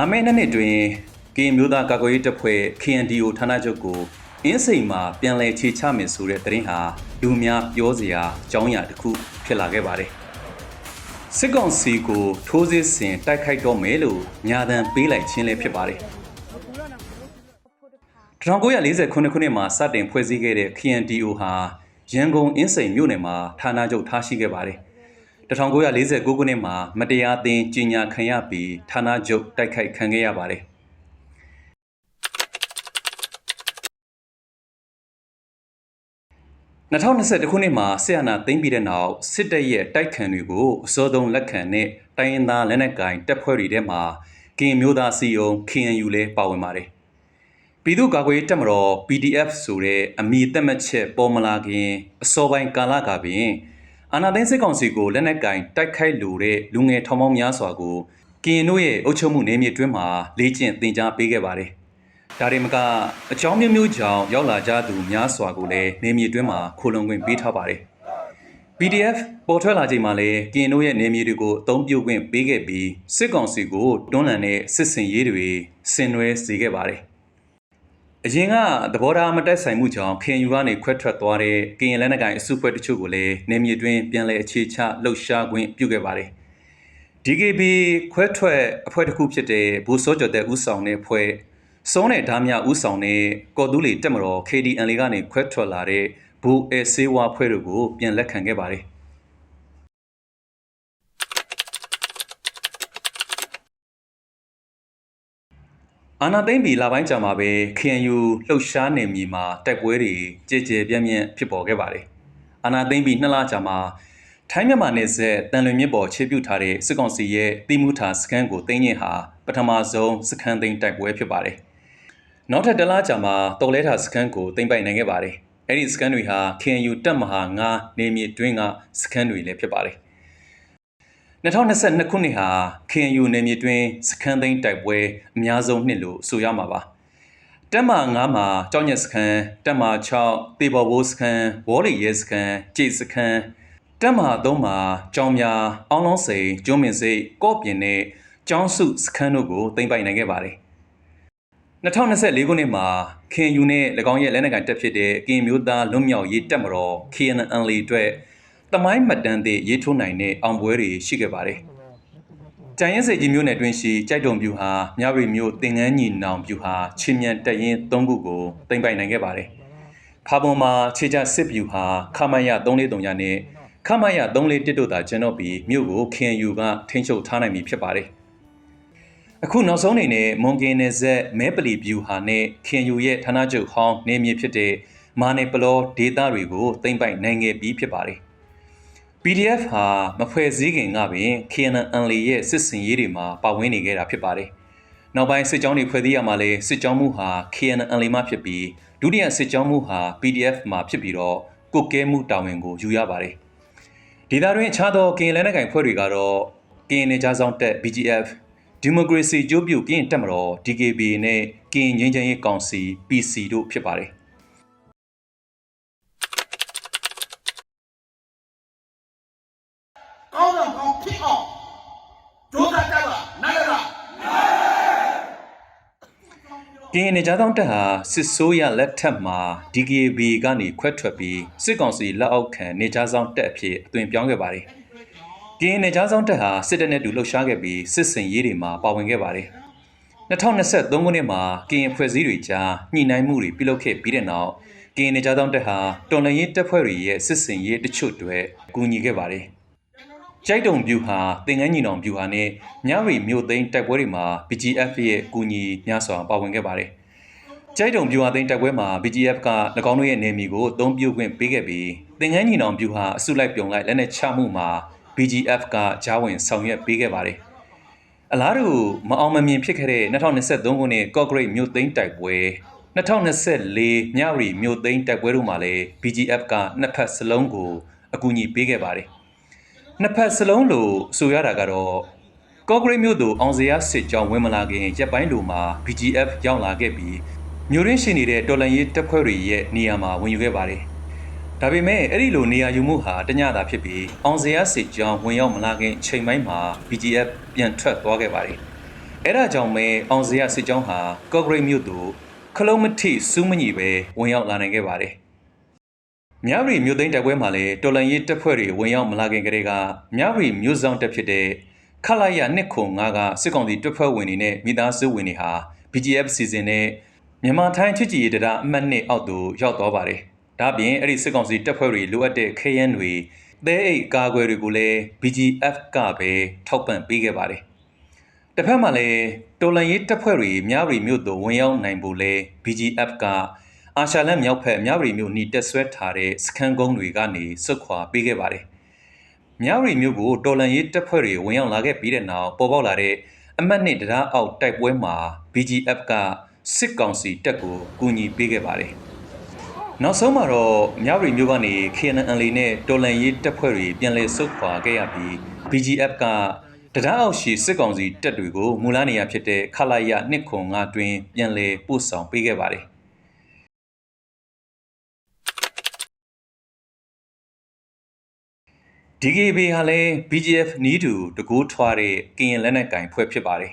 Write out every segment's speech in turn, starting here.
လာမယ့်နှစ်နှစ်တွင်ကရင်မျိုးသားကာကွယ်ရေးတပ်ဖွဲ့ KNDO ဌာနချုပ်ကိုအင်းစိန်မှာပြန်လည်ခြေချမယ်ဆိုတဲ့သတင်းဟာလူများပြောစရာအကြောင်းအရာတစ်ခုဖြစ်လာခဲ့ပါတယ်။စစ်ကောင်စီကိုထိုးစစ်ဆင်တိုက်ခိုက်တော့မယ်လို့ညာတန်ပေးလိုက်ခြင်းလည်းဖြစ်ပါတယ်။1949ခုနှစ်မှာစတင်ဖွဲ့စည်းခဲ့တဲ့ KNDO ဟာရန်ကုန်အင်းစိန်မြို့နယ်မှာဌာနချုပ်ထားရှိခဲ့ပါတယ်။ 1949ခုနှစ်မှာမတရားအသင်းကြီးညာခံရပြီးဌာနချုပ်တိုက်ခိုက်ခံခဲ့ရပါတယ်။2021ခုနှစ်မှာဆီယနာသိမ်းပြီးတဲ့နောက်စစ်တပ်ရဲ့တိုက်ခံတွေကိုအစောဆုံးလက်ခံတဲ့တိုင်းရင်းသားလက်နက်ကိုင်တပ်ဖွဲ့တွေထဲမှာကရင်မျိုးသားစီယုံ KNU လည်းပါဝင်ပါတယ်။ပြည်သူ့ကာကွယ်ရေးတပ်မတော် PDF ဆိုတဲ့အမည်သက်မှတ်ချက်ပေါ်မလာခင်အစောပိုင်းကာလကပင် အာနာသိန်းစစ်ကောင်စီကိုလက်နက်ကင်တိုက်ခိုက်လိုတဲ့လူငယ်ထောင်ပေါင်းများစွာကိုကရင်တို့ရဲ့အုပ်ချုပ်မှုနယ်မြေတွင်းမှာလေ့ကျင့်သင်ကြားပေးခဲ့ပါတယ်။ဒါတွေမကအကြောင်းမျိုးမျိုးကြောင့်ရောက်လာကြသူများစွာကိုလည်းနယ်မြေတွင်းမှာခိုလုံခွင့်ပေးထားပါတယ်။ PDF ပေါ်ထွက်လာချိန်မှာလည်းကရင်တို့ရဲ့နယ်မြေတွေကိုအသုံးပြုခွင့်ပေးခဲ့ပြီးစစ်ကောင်စီကိုတွန်းလှန်တဲ့စစ်စင်ရေးတွေဆင်နွှဲစေခဲ့ပါတယ်။ အရင်ကသဘောထားမတက်ဆိုင်မှုကြောင့်ခင်ယူကနေခွဲထွက်သွားတဲ့ကရင်လက်နက်ကိုင်အစုဖွဲ့တချို့ကိုလည်းနေမြေတွင်ပြန်လည်အခြေချလှုပ်ရှားခွင့်ပြုခဲ့ပါတယ်။ DKB ခွဲထွက်အဖွဲ့တစ်ခုဖြစ်တဲ့ဘူစောကျော်တဲ့ဦးဆောင်တဲ့ဖွဲ့စုံးတဲ့ဓာမြဦးဆောင်တဲ့ကော်တူးလီတက်မတော် KDN လေးကနေခွဲထွက်လာတဲ့ဘူအဲဆေးဝါဖွဲ့တို့ကိုပြန်လက်ခံခဲ့ပါတယ်။ အာနာသိမ့်ပြည်လာပိုင်းကြာမှာပဲ KNU လှုပ်ရှားနေမြေမှာတိုက်ပွဲတွေကြည်ကြဲပြန့်ပြန့်ဖြစ်ပေါ်ခဲ့ပါတယ်။အာနာသိမ့်ပြည်နှစ်လကြာမှာထိုင်းမြန်မာနယ်စပ်တန်လွင်မြစ်ပေါ်ခြေပြုတ်ထားတဲ့စစ်ကောင်စီရဲ့တိမှုထာစခန်းကိုတင်းညင်ဟာပထမဆုံးစခန်းသိမ်းတိုက်ပွဲဖြစ်ပါတယ်။နောက်ထပ်တစ်လကြာမှာတော်လဲထာစခန်းကိုသိမ်းပိုက်နိုင်ခဲ့ပါတယ်။အဲ့ဒီစခန်းတွေဟာ KNU တပ်မဟာ9နေမြေတွင်းကစခန်းတွေလည်းဖြစ်ပါတယ်။ 2022ခုနှစ်ဟာ KNU နယ်မြေတွင်စခန်းသိမ်းတိုက်ပွဲအများဆုံးနှစ်လို့ဆိုရမှာပါ။တက်မ9မှာကြောင်းညက်စခန်းတက်မ6တေဘော်ဘိုးစခန်းဝေါ်လီရဲစခန်းကြေစခန်းတက်မ3မှာကြောင်များအောင်းလုံးစိန်ကျွန်းမင်စိတ်ကော့ပြင်နဲ့ကျောင်းစုစခန်းတို့ကိုသိမ်းပိုက်နိုင်ခဲ့ပါတယ်။2024ခုနှစ်မှာ KNU နဲ့၎င်းရဲ့လက်နက်ကိုင်တပ်ဖြစ်တဲ့ကရင်မျိုးသားလွတ်မြောက်ရေးတပ်မတော် KNL အတွက် တမိုင်းမှတ်တမ်းသည့်ရေးထိုးနိုင်တဲ့အောင်ပွဲတွေရှိခဲ့ပါတယ်။ကြံရင်စိတ်ကြီးမျိုးနယ်တွင်ရှိကြိုက်တုံပြူဟာမြဝတီမျိုးတင်ငန်းညီနောင်ပြူဟာချင်းမြန်တက်ရင်၃ခုကိုတင်ပိုင်နိုင်ခဲ့ပါတယ်။ဖာပုံမှာခြေချစစ်ပြူဟာခမရ343ညနဲ့ခမရ341တို့သာကျွန်တော်ပြီးမြို့ကို KNU ကထိန်းချုပ်ထားနိုင်ပြီဖြစ်ပါတယ်။အခုနောက်ဆုံးအနေနဲ့မွန်ကင်နယ်ဆက်မဲပလီဗျူဟာနဲ့ KNU ရဲ့ဌာနချုပ်ဟောင်းနေမြေဖြစ်တဲ့မာနေပလောဒေတာတွေကိုသိမ့်ပိုက်နိုင်ခဲ့ပြီးဖြစ်ပါတယ်။ PDF ဟာမဖွဲ့စည်းခင်ကပင် KNL ရဲ့စစ်စင်ရေးတွေမှာပါဝင်နေခဲ့တာဖြစ်ပါတယ်။နောက်ပိုင်းစစ်ကြောင်းတွေဖွဲ့စည်းရမှာလဲစစ်ကြောင်းမှုဟာ KNL မှဖြစ်ပြီးဒုတိယစစ်ကြောင်းမှုဟာ PDF မှာဖြစ်ပြီးတော့ကုတ်ကဲမှုတာဝန်ကိုယူရပါတယ်။ဒေသတွင်းအခြားသောကရင်လက်နက်ကိုင်ဖွဲ့တွေကတော့ကရင်နေကြဆောင်တက် BGF ဒီမိုကရေစီကြိုးပြုကရင်တက်မတော် DKB နဲ့ကရင်ငြိမ်းချမ်းရေးကောင်စီ PC တို့ဖြစ်ပါတယ်။ ကောင်းဆောင်ကောင်းဖြစ်အောင်ဒုက္ခတက်ပါနိုင်ရလား ကရင်နေကြသောတက်ဟာစစ်ဆိုးရလက်ထက်မှာ DKB ကနေခွဲထွက်ပြီးစစ်ကောင်စီလက်အောက်ခံနေကြဆောင်တက်အဖြစ်အသွင်ပြောင်းခဲ့ပါတယ်။ကရင်နေကြဆောင်တက်ဟာစစ်တပ်နဲ့တူလှုပ်ရှားခဲ့ပြီးစစ်စင်ရေးတွေမှာပါဝင်ခဲ့ပါတယ်။2023ခုနှစ်မှာကရင်ဖွဲ့စည်းတွေကြားညှိနှိုင်းမှုတွေပြုလုပ်ခဲ့ပြီးတဲ့နောက်ကရင်နေကြသောတက်ဟာတော်လှန်ရေးတပ်ဖွဲ့တွေရဲ့စစ်စင်ရေးတချို့တွေအကူအညီခဲ့ပါတယ်။ ကြိုက်တုံပြူဟာတင်ငန်းညီနောင်ပြူဟာနဲ့မြရီမြို့သိမ်းတိုက်ပွဲတွေမှာ BGF ရဲ့အကူအညီများစွာပါဝင်ခဲ့ပါတယ်။ကြိုက်တုံပြူဟာသိမ်းတိုက်ပွဲမှာ BGF က၎င်းတို့ရဲ့နေမီကိုအသုံးပြုခွင့်ပေးခဲ့ပြီးတင်ငန်းညီနောင်ပြူဟာအစုလိုက်ပြုံလိုက်လက်နက်ချမှုမှာ BGF ကကြားဝင်ဆောင်ရွက်ပေးခဲ့ပါတယ်။အလားတူမအောင်မမြင်ဖြစ်ခဲ့တဲ့2023ခုနှစ်ကော့ဂရိတ်မြို့သိမ်းတိုက်ပွဲ2024မြရီမြို့သိမ်းတိုက်ပွဲတို့မှာလည်း BGF ကနှစ်ဖက်စလုံးကိုအကူအညီပေးခဲ့ပါတယ်။ နှစ်ဖက်စလုံးလို့ဆိုရတာကတော့ကော့ဂရိတ်မြို့သူအောင်စရာစစ်ကြောင်းဝင်မလာခင်ရက်ပိုင်းလိုမှာ BGF ရောက်လာခဲ့ပြီးမြို့ရင်းရှိနေတဲ့တော်လန်ရေးတပ်ဖွဲ့တွေရဲ့နေရာမှာဝင်ယူခဲ့ပါတယ်။ဒါပေမဲ့အဲ့ဒီလိုနေရာယူမှုဟာတညတာဖြစ်ပြီးအောင်စရာစစ်ကြောင်းဝင်ရောက်မလာခင်ချိန်ပိုင်းမှာ BGF ပြန်ထွက်သွားခဲ့ပါတယ်။အဲ့ဒါကြောင့်ပဲအောင်စရစစ်ကြောင်းဟာကော့ဂရိတ်မြို့သို့ခလုံးမထိစူးမညီပဲဝင်ရောက်လာနိုင်ခဲ့ပါတယ် မြဝတီမြို့သိမ်းတပ်ပွဲမှာလည်းတော်လန်ရေးတပ်ဖွဲ့တွေဝင်ရောက်မလာခင်ကတည်းကမြဝတီမြို့ဆောင်တပ်ဖြစ်တဲ့ခလာရနှစ်ခု၅ကစစ်ကောင်စီတပ်ဖွဲ့ဝင်တွေနဲ့မိသားစုဝင်တွေဟာ BGF စီစဉ်နဲ့မြန်မာထိုင်းချစ်ကြည်ရေးတရားအမှတ်နှစ်အောက်သို့ရောက်သွားပါတယ်။ဒါ့အပြင်အဲ့ဒီစစ်ကောင်စီတပ်ဖွဲ့တွေလိုအပ်တဲ့ခဲယမ်းတွေသဲအိတ်ကာကွယ်တွေကိုလည်း BGF ကပဲထောက်ပံ့ပေးခဲ့ပါတယ်။တစ်ဖက်မှာလည်းတော်လန်ရေးတပ်ဖွဲ့တွေမြဝတီမြို့သို့ဝင်ရောက်နိုင်ဖို့လဲ BGF က အာရှလန်မြောက်ဖက်မြဝတီမြို့နီတက်ဆွဲထားတဲ့စခန်းကုန်းတွေကနေစွတ်ခွာပေးခဲ့ပါတယ်။မြဝတီမြို့ကိုတော်လန်ရေးတပ်ဖွဲ့တွေဝင်ရောက်လာခဲ့ပြီးတဲ့နောက်ပေါ်ပေါက်လာတဲ့အမတ်နှစ်တရားအောက်တိုက်ပွဲမှာ BGF ကစစ်ကောင်စီတပ်ကိုကူညီပေးခဲ့ပါတယ်။နောက်ဆုံးမှာတော့မြဝတီမြို့ကနေ KNL နဲ့တော်လန်ရေးတပ်ဖွဲ့တွေပြန်လည်ဆုတ်ခွာခဲ့ရပြီး BGF ကတရားအောက်ရှိစစ်ကောင်စီတပ်တွေကိုမူလနေရာဖြစ်တဲ့ခလာရ205တွင်ပြန်လည်ပို့ဆောင်ပေးခဲ့ပါတယ်။ DKB ဟာလည်း BGF နီးတူတကူထွားတဲ့ကရင်လက်နက်ကင်ဖွဲ့ဖြစ်ပါတယ်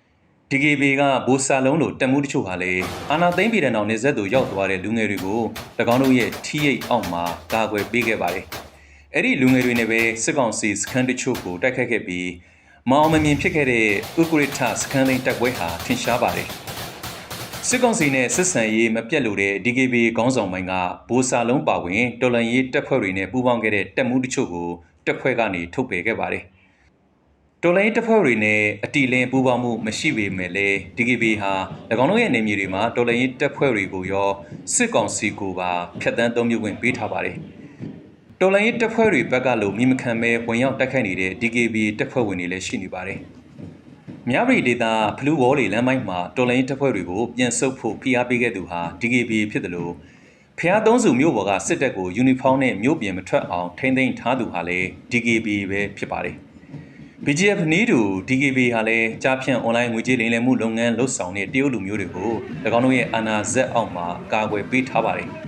။ DKB ကဘိုးစာလုံးလိုတက်မှုတချို့ဟာလည်းအာနာသိမ့်ပြည်တဲ့နောက်နေဆက်သူရောက်သွားတဲ့လူငယ်တွေကို၎င်းတို့ရဲ့ T8 အောက်မှာကာကွယ်ပေးခဲ့ပါတယ်။အဲ့ဒီလူငယ်တွေနဲ့ပဲစစ်ကောင်စီစခန်းတချို့ကိုတိုက်ခတ်ခဲ့ပြီးမအောင်မမြင်ဖြစ်ခဲ့တဲ့ဥက္ကရိထစခန်းသိမ်းတိုက်ပွဲဟာထင်ရှားပါတယ်။ စစ်ကောင်စီနဲ့စစ်ဆန်ရေးမပြတ်လို့တဲ့ DKB ခေါင်းဆောင်ပိုင်းကဘိုးစာလုံးပါဝင်တော်လန်ရေးတပ်ဖွဲ့တွေနဲ့ပူးပေါင်းခဲ့တဲ့တပ်မှုတချို့ကိုတပ်ဖွဲ့ကနေထုတ်ပယ်ခဲ့ပါတယ်။တော်လိုင်းတပ်ဖွဲ့တွေနဲ့အတီလင်းပူးပေါင်းမှုမရှိပေမဲ့လည်း DKB ဟာ၎င်းတို့ရဲ့နေမြေတွေမှာတော်လိုင်းတပ်ဖွဲ့တွေကိုရောစစ်ကောင်စီကိုပါဖျက်ဆီးသုံးမြဝင်ပေးထားပါတယ်။တော်လိုင်းတပ်ဖွဲ့တွေဘက်ကလိုမိမခံမဲဝင်ရောက်တိုက်ခိုက်နေတဲ့ DKB တပ်ဖွဲ့ဝင်တွေလည်းရှိနေပါတယ်။ မြပရီဒေတာဖလူးဝေါ်လီလမ်းမိုက်မှာတော်လိုင်းတပ်ဖွဲ့တွေကိုပြန်ဆုတ်ဖို့ဖိအားပေးခဲ့သူဟာ DKB ဖြစ်တယ်လို့ဖျားသုံးစုမြို့ပေါ်ကစစ်တပ်ကိုယူနီဖောင်းနဲ့မြို့ပြင်မထွက်အောင်ထိမ့်သိမ်းထားသူဟာလည်း DKB ပဲဖြစ်ပါတယ်။ BGF နီးတူ DKB ဟာလည်းကြားဖြန့်အွန်လိုင်းငွေကြေးလိမ်လည်မှုလုပ်ငန်းလှုပ်ဆောင်တဲ့တရုတ်လူမျိုးတွေကို၎င်းတို့ရဲ့အာဏာဇက်အောက်မှာကာကွယ်ပေးထားပါတယ်။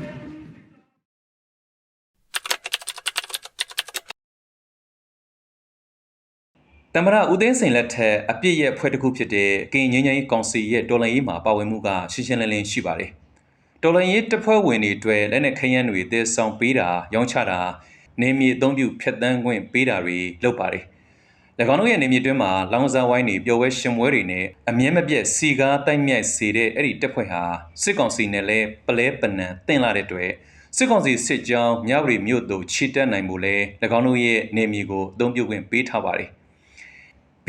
တမရဦးသိန်းစိန်လက်ထက်အပြစ်ရဲ့ဖွဲ့တစ်ခုဖြစ်တဲ့ကင်ငင်းငင်းကောင်စီရဲ့တော်လှန်ရေးမှာပါဝင်မှုကရှင်းရှင်းလင်းလင်းရှိပါတယ်။တော်လှန်ရေးတပ်ဖွဲ့ဝင်တွေအတွက်လက်နက်ခရမ်းတွေတည်ဆောင်ပေးတာရောင်းချတာနေမြေအသုံးပြုဖျက်ဆီးခွင့်ပေးတာတွေလုပ်ပါတယ်။၎င်းတို့ရဲ့နေမြေတွင်းမှာလောင်စာဝိုင်းတွေပျော်ဝဲရှင်ပွဲတွေနဲ့အမြဲမပြတ်စီကားတိုက်မြိုက်စေတဲ့အဲ့ဒီတပ်ဖွဲ့ဟာစစ်ကောင်စီနဲ့လည်းပလဲပနံတင်လာတဲ့အတွက်စစ်ကောင်စီစစ်ကြောင်းမြဝတီမြို့သို့ချီတက်နိုင်မှုလဲ၎င်းတို့ရဲ့နေမြေကိုအသုံးပြုခွင့်ပေးထားပါတယ်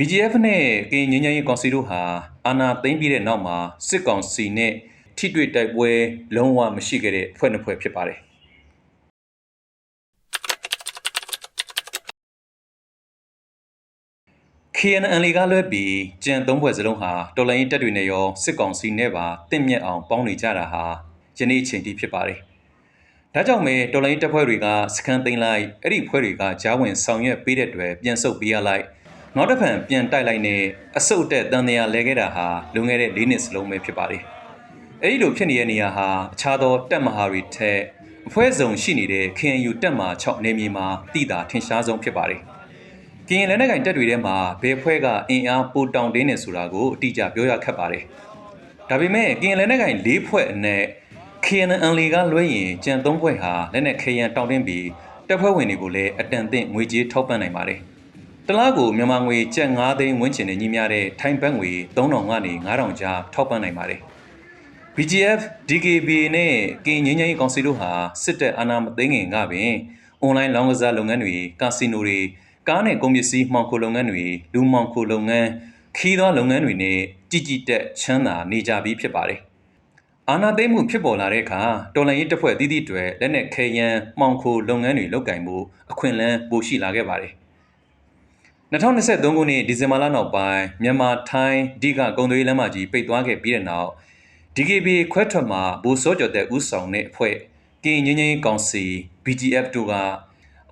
BGF နဲ့ကရင်ငင်းငင်းရေးကောင်စီတို့ဟာအာဏာသိမ်းပြီးတဲ့နောက်မှာစစ်ကောင်စီနဲ့ထိတွေ့တိုက်ပွဲလုံးဝမရှိခဲ့တဲ့ဖွဲ့နှစ်ဖွဲ့ဖြစ်ပါတယ် KNL ကလွဲပြီးကြံသုံးဖွဲ့စလုံးဟာတော်လိုင်းတပ်တွေနဲ့ရောစစ်ကောင်စီနဲ့ပါတင့်မြက်အောင်ပေါင်းနေကြတာဟာယနေ့အချိန်ထိဖြစ်ပါတယ်။ဒါကြောင့်မဲတော်လိုင်းတပ်ဖွဲ့တွေကစကန်သိမ်းလိုက်အဲ့ဒီဖွဲ့တွေကဂျားဝင်ဆောင်ရွက်ပေးတဲ့အတွက်ပြန်ဆုတ်ပေးရလိုက် နောက်တစ်ဖန်ပြန်တိုက်လိုက်နဲ့အဆုတ်တက်တန်တရားလဲခဲ့တာဟာလွန်ခဲ့တဲ့၄နှစ်စလုံးပဲဖြစ်ပါတယ်။အဲဒီလိုဖြစ်နေတဲ့နေရာဟာအခြားသောတပ်မဟာတွေထက်အဖွဲ့စုံရှိနေတဲ့ KNU တပ်မဟာ6နေမြေမှာတည်တာထင်ရှားဆုံးဖြစ်ပါတယ်။ကရင်လက်နက်ကင်တပ်တွေထဲမှာဘယ်ဖွဲ့ကအင်အားပိုတောင်တင်းနေဆိုတာကိုအတိအကျပြောရခက်ပါတယ်။ဒါပေမဲ့ကရင်လက်နက်ကင်၄ဖွဲ့အနက် KNL ကလွှဲရင်ကြံ၃ဖွဲ့ဟာလက်နက်ခဲယံတောင်တင်းပြီးတပ်ဖွဲ့ဝင်တွေကိုလည်းအတန်အသင့်ငွေကြေးထောက်ပံ့နိုင်ပါတယ်။ တလားကိုမြန်မာငွေကျပ်9သိန်းဝန်းကျင်နဲ့ညီမျှတဲ့ထိုင်းဘတ်ငွေ3000ကနေ9000ကျားထောက်ပံ့နိုင်ပါတယ်။ BGF, DKB နဲ့ကင်းငင်းငင်းကောင်စီတို့ဟာစစ်တပ်အာဏာမသိမ်းခင်ကပင်အွန်လိုင်းလောင်းကစားလုပ်ငန်းတွေကာစီနိုတွေကားနဲ့ကုန်ပစ္စည်းမှောင်ခိုလုပ်ငန်းတွေလူမှောင်ခိုလုပ်ငန်းခီးသောလုပ်ငန်းတွေနဲ့ကြည်ကြည်တက်ချမ်းသာနေကြပြီးဖြစ်ပါတယ်။အာနာသိမ့်မှုဖြစ်ပေါ်လာတဲ့အခါတော်လှန်ရေးတပ်ဖွဲ့အသီးသီးတွေလက်နက်ခဲယမ်းမှောင်ခိုလုပ်ငန်းတွေလုပ်ကင်မှုအခွင့်အလမ်းပိုရှိလာခဲ့ပါတယ် 2023ခုနှစ်ဒီဇင်ဘာလနောက်ပိုင်းမြန်မာထိုင်းအဓိကကုန်သွယ်ရေးလမ်းမကြီးပိတ်သွားခဲ့ပြီးတဲ့နောက် DKB ခွဲထွက်မှာဘူစောကျော်တဲ့ဥဆောင်တဲ့အဖွဲ့ကင်းငင်းငင်းကောင်စီ BGF တို့က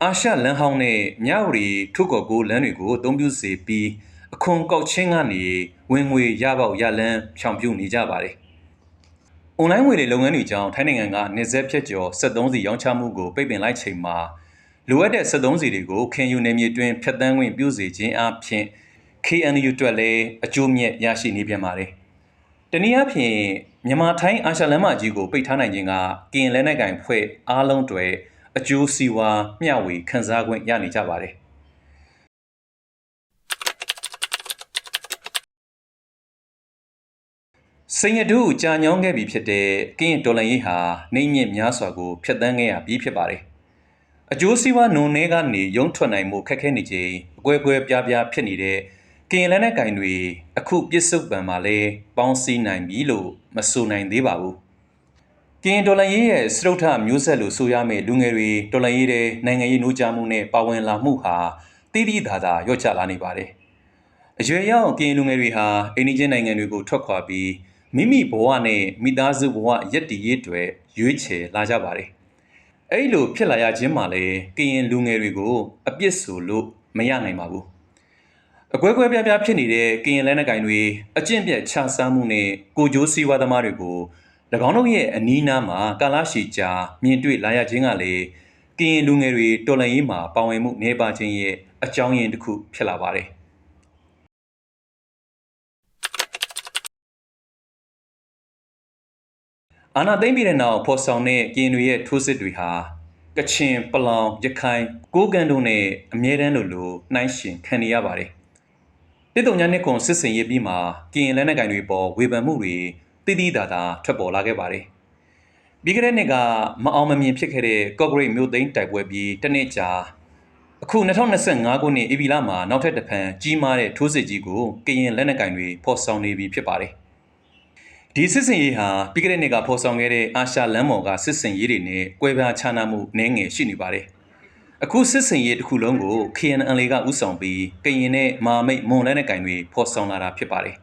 အာရှလမ်းဟောင်းနဲ့မြဝတီထုကော်ကိုလမ်းတွေကိုအသုံးပြုစေပြီးအခွန်ကောက်ချင်းကနေဝင်ငွေရပေါက်ရလန်းဖြောင်ပြနေကြပါတယ်။ online ငွေတွေလုပ်ငန်းတွေကြောင့်ထိုင်းနိုင်ငံကနေဆက်ဖြတ်ကျော်73စီရောင်းချမှုကိုပိတ်ပင်လိုက်ချိန်မှာ လိုအပ်တဲ့73စီတွေကိုခင်ယူနေမြေတွင်ဖျက်ဆီးခွင့်ပြုစေခြင်းအပြင် KNU အတွက်လည်းအကျိုးမြတ်ရရှိနေပြန်ပါတယ်။တနည်းအားဖြင့်မြန်မာထိုင်းအာရှလမ်းမကြီးကိုပိတ်ထားနိုင်ခြင်းကကရင်လဲနိုင်ကင်ဖွဲ့အားလုံးတွေအကျိုးစီးပွားမျှဝေခံစား권ရနေကြပါတယ်။စိန်ရတုကြာညောင်းခဲ့ပြီဖြစ်တဲ့ကင်းတော်လန်ရေးဟာနှိမ့်မြင့်များစွာကိုဖျက်ဆီးခဲ့ရပြီးဖြစ်ပါတယ်။ အကျိုးစီးပွားနုံနေကနေရုံထွက်နိုင်မှုခက်ခဲနေချိန်အကွဲကွဲပြားပြားဖြစ်နေတဲ့ကင်းလက်နက်ကင်တွေအခုပြစ်စုံပံမှာလဲပေါင်းစည်းနိုင်ပြီလို့မဆိုနိုင်သေးပါဘူး။ကင်းတော်လန်ရေးရဲ့စရုပ်ထမျိုးဆက်လို့ဆိုရမယ့်လူငယ်တွေတော်လန်ရေးတဲ့နိုင်ငံရေးနှိုးကြမှုနဲ့ပါဝင်လာမှုဟာတိတိသာသာရော့ချလာနေပါတယ်။အရွယ်ရောက်ကရင်လူငယ်တွေဟာအိန္ဒိချင်းနိုင်ငံတွေကိုထွက်ခွာပြီးမိမိဘဝနဲ့မိသားစုဘဝရက်တည်ရေးတွေရွေးချယ်လာကြပါတယ်။ အဲ့လိုဖြစ်လာရခြင်းမှာလေကရင်လူငယ်တွေကိုအပြစ်ဆိုလို့မရနိုင်ပါဘူး။အကွဲကွဲပြားပြားဖြစ်နေတဲ့ကရင်လက်နက်ကိုင်တွေအကျင့်ပြတ်ခြစားမှုနဲ့ကိုကြိုးစည်းဝါးသမားတွေကို၎င်းတို့ရဲ့အနီးနားမှာကာလရှည်ကြာမြင်တွေ့လာရခြင်းကလေကရင်လူငယ်တွေတော်လှန်ရေးမှာပါဝင်မှုနေပါခြင်းရဲ့အကြောင်းရင်းတစ်ခုဖြစ်လာပါတယ်။ အာနာသိမ့်ပြီးတဲ့နောက်ဖော်ဆောင်တဲ့ကရင်တွေရဲ့ထိုးစစ်တွေဟာကချင်ပလောင်ရခိုင်ကိုးကန်တို့နဲ့အမြဲတမ်းလိုလိုနှိုင်းယှဉ်ခံနေရပါတယ်။တစ်တုံညာနှစ်ခွန်စစ်စင်ရေးပြီးမှာကရင်လက်နက်ကိုင်တွေပေါ်ဝေဖန်မှုတွေတည်တည်တာတာထွက်ပေါ်လာခဲ့ပါတယ်။ပြီးခဲ့တဲ့နှစ်ကမအောင်မမြင်ဖြစ်ခဲ့တဲ့ကော့ဂရိတ်မြို့သိမ်းတိုက်ပွဲပြီးတစ်နှစ်ကြာအခု2025ခုနှစ်ဧပြီလမှာနောက်ထပ်တစ်ဖန်ကြီးမားတဲ့ထိုးစစ်ကြီးကိုကရင်လက်နက်ကင်တွေဖော်ဆောင်နေပြီဖြစ်ပါတယ်။ ဒီစစ်စင်ရေးဟာပြီးခဲ့တဲ့နှစ်ကဖော်ဆောင်ခဲ့တဲ့အာရှလမ်းမော်ကစစ်စင်ရေးတွေနဲ့ကွဲပြားခြားနားမှုနည်းငယ်ရှိနေပါတယ်။အခုစစ်စင်ရေးတစ်ခုလုံးကို KNL ကဥဆောင်ပြီးကရင်နဲ့မာမိတ်မွန်လက်နက်ကင်တွေဖော်ဆောင်လာတာဖြစ်ပါတယ်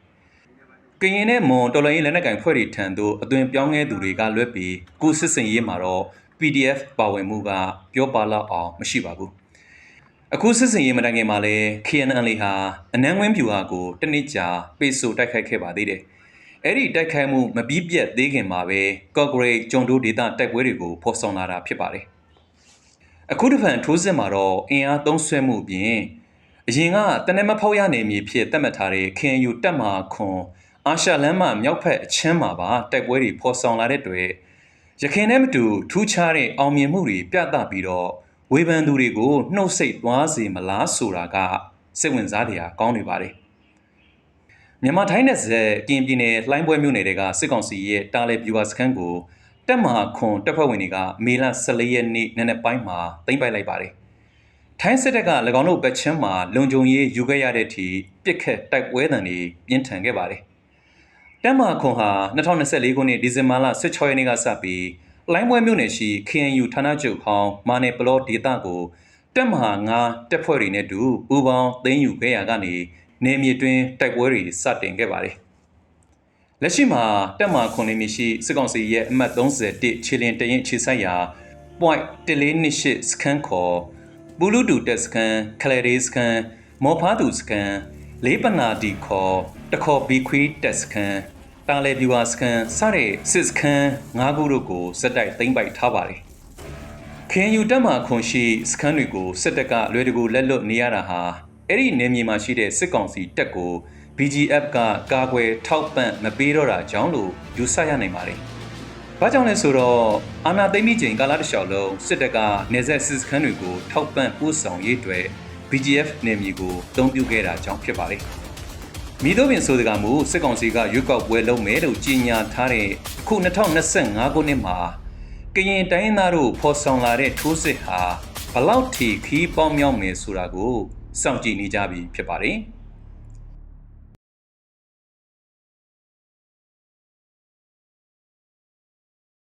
။ကရင်နဲ့မွန်တော်လိုင်းလက်နက်ကင်ဖွဲ့တွေထံသို့အသွင်ပြောင်းခဲ့သူတွေကလွဲ့ပြီးအခုစစ်စင်ရေးမှာတော့ PDF ပါဝင်မှုကပြောပါလောက်အောင်မရှိပါဘူး။အခုစစ်စင်ရေးမတိုင်ခင်မှာလဲ KNL ဟာအနန်းဝင်းဖြူဟာကိုတနစ်ကြာပေဆိုတိုက်ခိုက်ခဲ့ပါသေးတယ်။ အဲ့ဒီတိုက်ခိုက်မှုမပြီးပြတ်သေးခင်မှာပဲကော့ဂရိတ်ကျုံတိုးဒေသတိုက်ပွဲတွေကိုဖော်ဆောင်လာတာဖြစ်ပါတယ်။အခုတစ်ဖန်ထိုးစစ်မှာတော့အင်အားသုံးဆွဲမှုအပြင်အရင်ကတနက်မဖောက်ရနေမည်ဖြစ်သတ်မှတ်ထားတဲ့ခင်ယူတက်မာခွန်အာရှလမ်းမမြောက်ဖက်အချင်းမှာပါတိုက်ပွဲတွေဖော်ဆောင်လာတဲ့တွေ့ရခင်နဲ့မတူထူးခြားတဲ့အောင်မြင်မှုတွေပြသပြီးတော့ဝေဖန်သူတွေကိုနှုတ်ဆက်သွားစေမလားဆိုတာကစိတ်ဝင်စားတရားကောင်းနေပါတယ် မြန်မာထိုင်းနယ်စပ်ကင်ပြည်နယ်လှိုင်းပွဲမြို့နယ်တွေကစစ်ကောင်စီရဲ့တားလေဗျူဟာစခန်းကိုတက်မဟာခွန်တပ်ဖွဲ့ဝင်တွေကမေလ14ရက်နေ့နံနက်ပိုင်းမှာသိမ်းပိုက်လိုက်ပါတယ်။ထိုင်းစစ်တပ်က၎င်းတို့ဘက်ချင်းမှာလုံခြုံရေးယူခဲ့ရတဲ့အထိပြစ်ခတ်တိုက်ပွဲတံတွေပြင်းထန်ခဲ့ပါတယ်။တက်မဟာခွန်ဟာ2024ခုနှစ်ဒီဇင်ဘာလ16ရက်နေ့ကစပြီးလိုင်းပွဲမြို့နယ်ရှိ KNU ဌာနချုပ်ဟောင်းမာနယ်ပလော့ဒေသကိုတက်မဟာ9တပ်ဖွဲ့တွေနဲ့တူပူးပေါင်းသိမ်းယူခဲ့ရကနေ နေမြေတွင်တိုက်ပွဲတွေစတင်ခဲ့ပါတယ်။လက်ရှိမှာတက်မာခွန်နေမြေရှိစစ်ကောင်စီရဲ့အမှတ်31ခြေလင်တရင်ခြေဆိုင်ရာ point 128စကန်ခေါ်ဘူလူတူတက်စကန်ကလရီစကန်မော်ဖားတူစကန်လေးပနာဒီခေါ်တခေါ်ဘီခွီတက်စကန်တာလေဗျူဟာစကန်စတဲ့စစ်စကန်၅ခုတို့ကိုစက်တိုက်သိမ်းပိုက်ထားပါတယ်။ခင်ယူတက်မှာခွန်ရှိစခန်းတွေကိုစစ်တပ်ကအလွယ်တကူလက်လွတ်နေရတာဟာ အဲ့ဒီနေမြေမှာရှိတဲ့စစ်ကောင်စီတပ်ကို BGF ကကာကွယ်ထောက်ပံ့မပေးတော့တာကြောင့်လို့ယူဆရနိုင်ပါတယ်။ဘာကြောင့်လဲဆိုတော့အာနာသိမ့်မိချိန်ကာလတစ်လျှောက်လုံးစစ်တပ်ကနေဆက်စစ်စခန်းတွေကိုထောက်ပံ့ပို့ဆောင်ရေးအတွက် BGF နေမြေကိုအသုံးပြုခဲ့တာကြောင့်ဖြစ်ပါတယ်။မိတို့ပင်ဆိုတဲ့ကမူစစ်ကောင်စီကရွေးကောက်ပွဲလုပ်မယ်လို့ကြေညာထားတဲ့အခု2025ခုနှစ်မှာကရင်တိုင်းရင်းသားတို့ဖော်ဆောင်လာတဲ့ထိုးစစ်ဟာဘလောက်ထိခီးပေါင်းမြောက်မယ်ဆိုတာကို စောင့်ကြည့်နေကြပြီဖြစ်ပါတယ်။